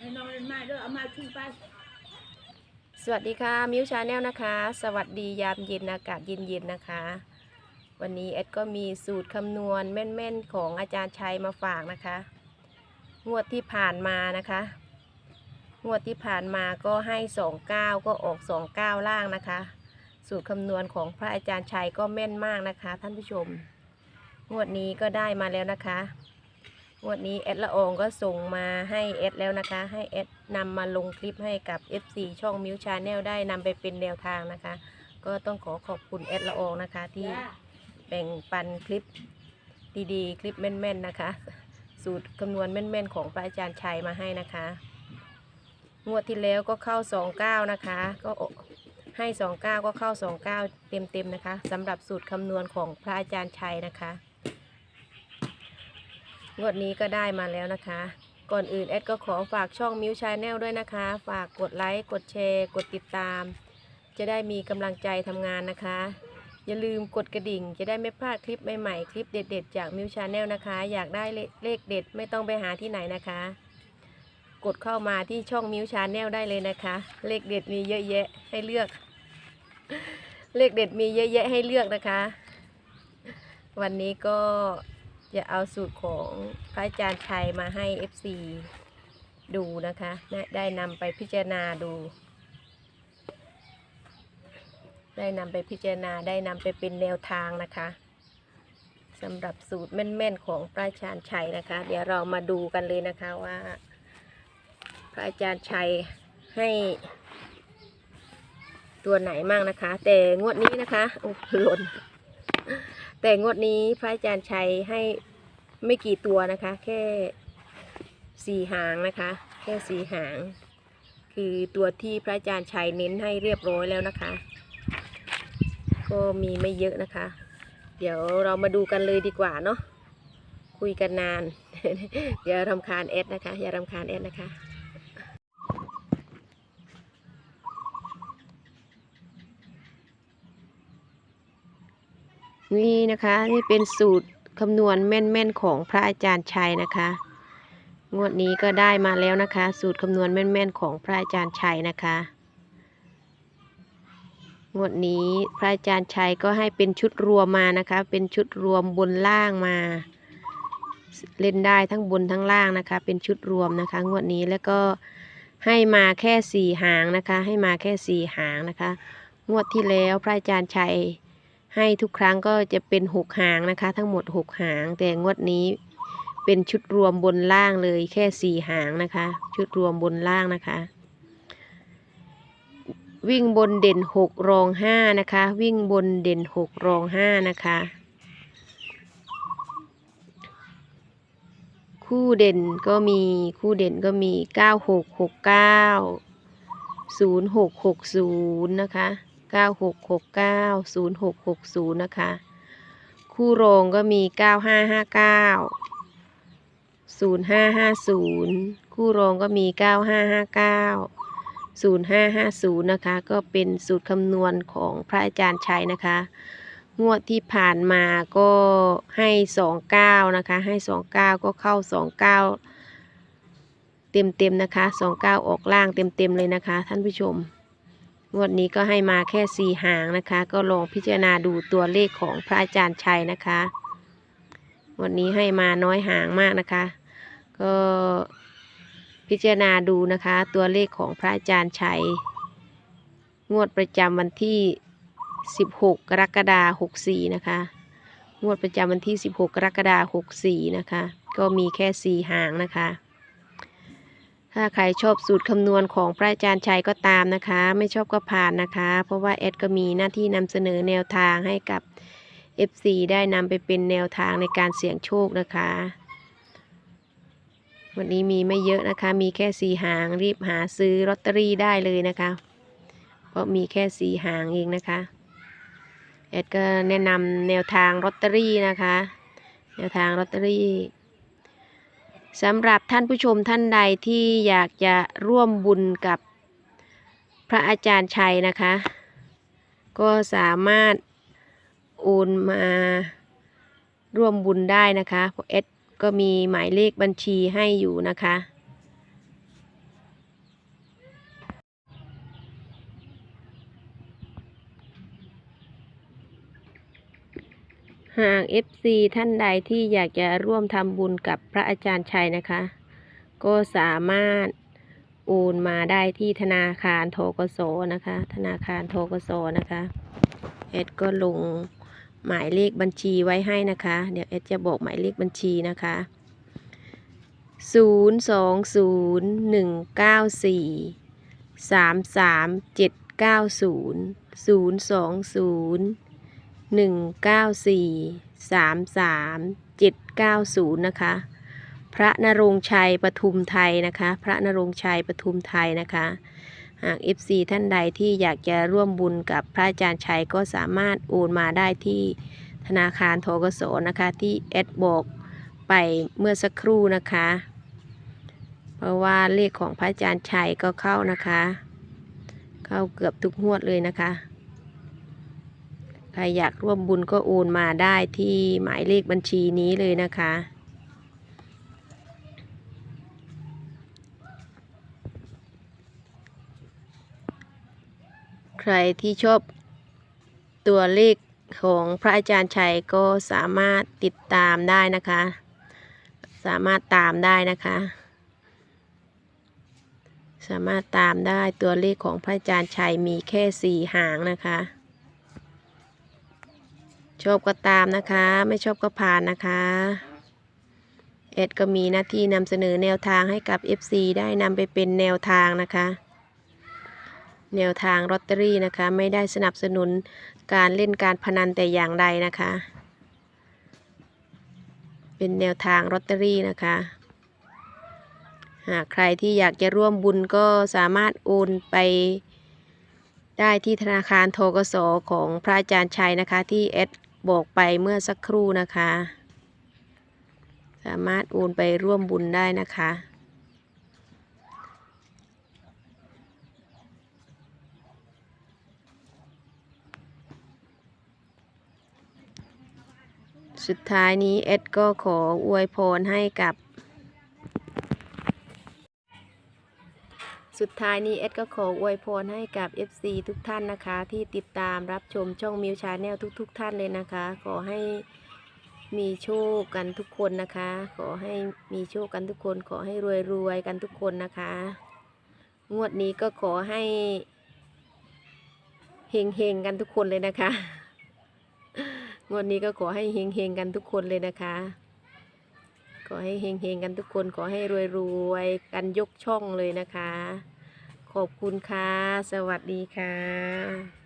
ให้น้องเล่นมาเด้อเอามาขึ้นไป สวัสดีค่ะมิวชาแนลนะคะ สวัสดียามเย็นอากาศเย็นๆนะคะ วันนี้เอ็ดก็มีสูตรคำนวณแม่นๆของอาจารย์ชัยมาฝากนะคะ งวดที่ผ่านมานะคะ งวดที่ผ่านมาก็ให้สองเก้าก็ออกสองเก้าล่างนะคะ สูตรคำนวณของพระอาจารย์ชัยก็แม่นมากนะคะ ท่านผู้ชม งวดนี้ก็ได้มาแล้วนะคะ วดนี้เอ็ดละอองก็ส่งมาให้เอ็ดแล้วนะคะ ให้เอ็ดนำมาลงคลิปให้กับ FC ช่องมิวชาแนลได้นำไปเป็นแนวทางนะคะ ก็ต้องขอขอบคุณเอ็ดละอองนะคะ ที่แบ่งปันคลิปดีๆ คลิปแม่นๆนะคะ สูตรคำนวณแม่นๆของพระอาจารย์ชัยมาให้นะคะ งวดที่แล้วก็เข้า 29 นะคะ ก็ให้ 29 ก็เข้า 29 เต็มๆนะคะสำหรับสูตรคำนวณของพระอาจารย์ชัยนะคะ งวดนี้ก็ได้มาแล้วนะคะ ก่อนอื่นแอดก็ขอฝากช่องมิวชาแนลด้วยนะคะ ฝากกดไลค์กดแชร์ กดติดตาม จะได้มีกำลังใจทำงานนะคะ อย่าลืมกดกระดิ่ง จะได้ไม่พลาดคลิปใหม่ๆคลิปเด็ด ๆ จากมิวชาแนลนะคะ อยากได้เลขเด็ดไม่ต้องไปหาที่ไหนนะคะ กดเข้ามาที่ช่องมิวชาแนลได้เลยนะคะ เลขเด็ดมีเยอะแยะให้เลือก เลขเด็ดมีเยอะแยะให้เลือกนะคะ วันนี้ก็ จะเอาสูตรของพระอาจารย์ชัยมาให้ FC ดูนะคะและได้นำไปพิจารณาดู ได้นำไปพิจารณาได้นำไปเป็นแนวทางนะคะสำหรับสูตรแม่นๆของพระอาจารย์ชัยนะคะ เดี๋ยวเรามาดูกันเลยนะคะว่า พระอาจารย์ชัยให้ตัวไหนมั่งนะคะ แต่งวดนี้นะคะ โอ้หล่น แต่งวดนี้พระอาจารย์ชัยให้ไม่กี่ตัวนะคะ แค่สี่หางนะคะ แค่สี่หาง คือตัวที่พระอาจารย์ชัยเน้นให้เรียบร้อยแล้วนะคะ ก็มีไม่เยอะนะคะ เดี๋ยวเรามาดูกันเลยดีกว่าเนาะคุยกันนาน อย่ารำคาญแอดนะคะ อย่ารำคาญแอดนะคะ นี่นะคะนี่เป็นสูตรคำนวณแม่นๆของพระอาจารย์ชัยนะคะ งวดนี้ก็ได้มาแล้วนะคะ สูตรคำนวณแม่นๆของพระอาจารย์ชัยนะคะ งวดนี้พระอาจารย์ชัยก็ให้เป็นชุดรวมมานะคะ เป็นชุดรวมบนล่างมาเล่นได้ทั้งบนทั้งล่างนะคะ เป็นชุดรวมนะคะ งวดนี้แล้วก็ให้มาแค่สี่หางนะคะ ให้มาแค่สี่หางนะคะ งวดที่แล้วพระอาจารย์ชัย ให้ทุกครั้งก็จะเป็นหกหางนะคะ ทั้งหมดหกหาง แต่งวดนี้เป็นชุดรวมบนล่างเลยแค่สี่หางนะคะ ชุดรวมบนล่างนะคะ วิ่งบนเด่นหกรองห้านะคะ วิ่งบนเด่นหกรองห้านะคะ คู่เด่นก็มีคู่เด่นก็มีเก้าหกหกเก้าศูนย์หกหกศูนย์นะคะ เก้าหกหกเก้าศูนย์หกหกศูนย์นะคะ คู่รองก็มีเก้าห้าห้าเก้าศูนย์ห้าห้าศูนย์คู่รองก็มีเก้าห้าห้าเก้าศูนย์ห้าห้าศูนย์นะคะ ก็เป็นสูตรคำนวณของพระอาจารย์ชัยนะคะ งวดที่ผ่านมาก็ให้สองเก้านะคะ ให้สองเก้าก็เข้าสองเก้าเต็มเต็มๆนะคะสองเก้าออกล่างเต็มเต็มๆเลยนะคะ ท่านผู้ชม งวดนี้ก็ให้มาแค่สี่หางนะคะ ก็ลองพิจารณาดูตัวเลขของพระอาจารย์ชัยนะคะงวันนี้ให้มาน้อยหางมากนะคะ ก็พิจารณาดูนะคะ ตัวเลขของพระอาจารย์ชัย งวดประจำวันที่ 16 กรกฎาคม64 นะคะ งวดประจำวันที่ 16 กรกฎาคม64 นะคะ ก็มีแค่สี่หางนะคะ ถ้าใครชอบสูตรคำนวณของพระอาจารย์ชัยก็ตามนะคะ ไม่ชอบก็ผ่านนะคะ เพราะว่าแอดก็มีหน้าที่นำเสนอแนวทางให้กับ FC ได้นำไปเป็นแนวทางในการเสี่ยงโชคนะคะ วันนี้มีไม่เยอะนะคะ มีแค่สีหางรีบหาซื้อลอตเตอรี่ได้เลยนะคะ เพราะมีแค่สีหางเองนะคะแอดก็แนะนำแนวทางลอตเตอรี่นะคะ แนวทางลอตเตอรี่ สำหรับท่านผู้ชมท่านใดที่อยากจะร่วมบุญกับพระอาจารย์ชัยนะคะ ก็สามารถโอนมาร่วมบุญได้นะคะเอสก็มีหมายเลขบัญชีให้อยู่นะคะ หาก FC ท่านใดที่อยากจะร่วมทำบุญกับพระอาจารย์ชัยนะคะ ก็สามารถโอนมาได้ที่ธนาคารโทกโสนะคะ ธนาคารโทกโสนะคะเอ็ดก็ลงหมายเลขบัญชีไว้ให้นะคะ เดี๋ยวเอ็ดจะบอกหมายเลขบัญชีนะคะ 0 2 1 9 4 3 3 7 9 0 นะคะ พระนรงชัยปทุมไทยนะคะ พระนรงชัยปทุมไทยนะคะหาก FC ท่านใดที่อยากจะร่วมบุญกับพระอาจารย์ชัยก็สามารถโอนมาได้ที่ธนาคารทกสนะคะที่แอดบอกไปเมื่อสักครู่นะคะ เพราะว่าเลขของพระอาจารย์ชัยก็เข้านะคะ เข้าเกือบทุกงวดเลยนะคะ ใครอยากร่วมบุญก็โอนมาได้ที่หมายเลขบัญชีนี้เลยนะคะ ใครที่ชอบตัวเลขของพระอาจารย์ชัยก็สามารถติดตามได้นะคะ สามารถตามได้นะคะ สามารถตามได้ตัวเลขของพระอาจารย์ชัยมีแค่สี่หางนะคะ ชอบก็ตามนะคะ ไม่ชอบก็ผ่านนะคะเอ็ดก็มีหน้าที่นำเสนอแนวทางให้กับ FC ได้นำไปเป็นแนวทางนะคะ แนวทางลอตเตอรี่นะคะ ไม่ได้สนับสนุนการเล่นการพนันแต่อย่างใดนะคะ เป็นแนวทางลอตเตอรี่นะคะ หากใครที่อยากจะร่วมบุญก็สามารถโอนไปได้ที่ธนาคารโทกสของพระอาจารย์ชัยนะคะที่เอด บอกไปเมื่อสักครู่นะคะ สามารถโอนไปร่วมบุญได้นะคะ สุดท้ายนี้เอ็ดก็ขออวยพรให้กับ สุดท้ายนี้เอ็ดก็ขออวยพรให้กับ FC ทุกท่านนะคะ ที่ติดตามรับชมช่องมิวชาแนลทุกๆท่านเลยนะคะ ขอให้มีโชคกันทุกคนนะคะ ขอให้มีโชคกันทุกคน ขอให้รวยๆกันทุกคนนะคะ งวดนี้ก็ขอให้เฮงๆกันทุกคนเลยนะคะ งวดนี้ก็ขอให้เฮงๆกันทุกคนเลยนะคะ ขอให้เฮงๆกันทุกคน ขอให้รวยๆกันยกช่องเลยนะคะ ขอบคุณค่ะ สวัสดีค่ะ